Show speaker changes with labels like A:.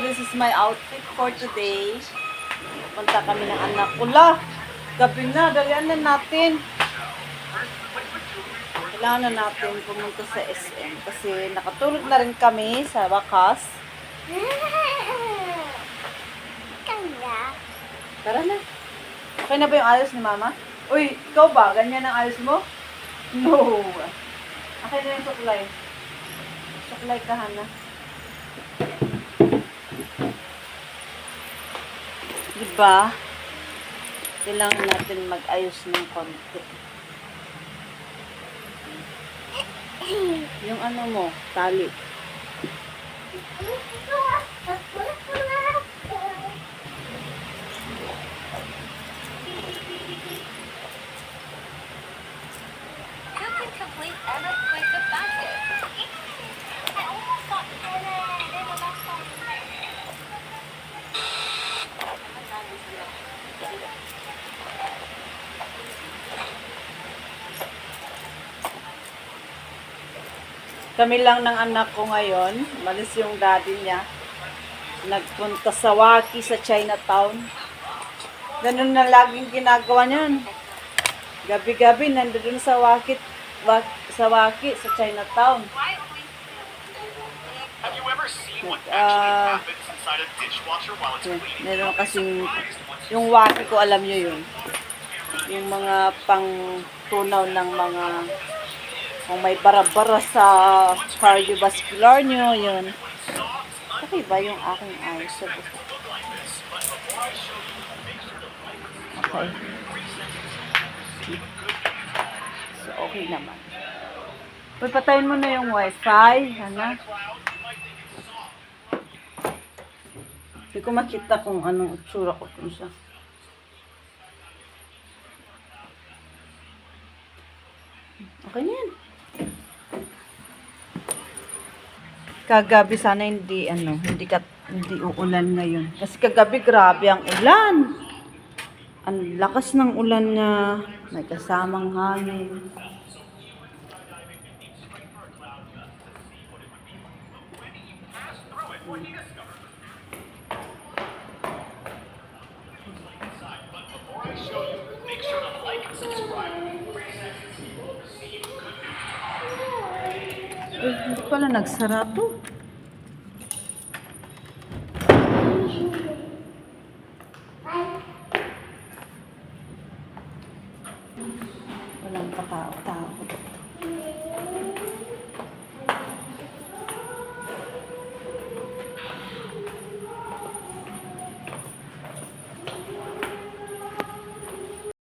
A: this is my outfit for today. Punta kami ng anak ko. La, gabi na, dalian na natin. Kailangan na natin pumunta sa SM kasi nakatulog na rin kami sa wakas. Tara na. Okay na ba yung ayos ni mama? Uy, ikaw ba? Ganyan ang ayos mo? No. Okay na yung suklay. Suklay ka, Hana. Diba? Kailangan natin mag-ayos ng konti. Yung ano mo, tali. Kami lang ng anak ko ngayon. Malis yung daddy niya. Nagpunta sa Waki sa Chinatown. Ganun na laging ginagawa niyan. Gabi-gabi nandoon sa Waki, Wak- sa Waki sa Chinatown.
B: Have you ever seen what
A: Uh,
B: happens inside a dishwasher while it's cleaning?
A: Meron kasing, yung Waki ko alam niyo yun. Yung mga pang tunaw ng mga kung may bara-bara sa cardiovascular nyo, yun. Okay ba yung aking eyes? Okay. So, okay naman. Uy, mo na yung wifi, Hana. Hindi ko makita kung anong itsura ko dun sa... Okay na yan. Kagabi sana hindi ano, hindi ka hindi uulan ngayon. Kasi kagabi grabe ang ulan. Ang lakas ng ulan na may kasamang hangin.
B: Make
A: hindi pala nagsara to. Walang katao-tao.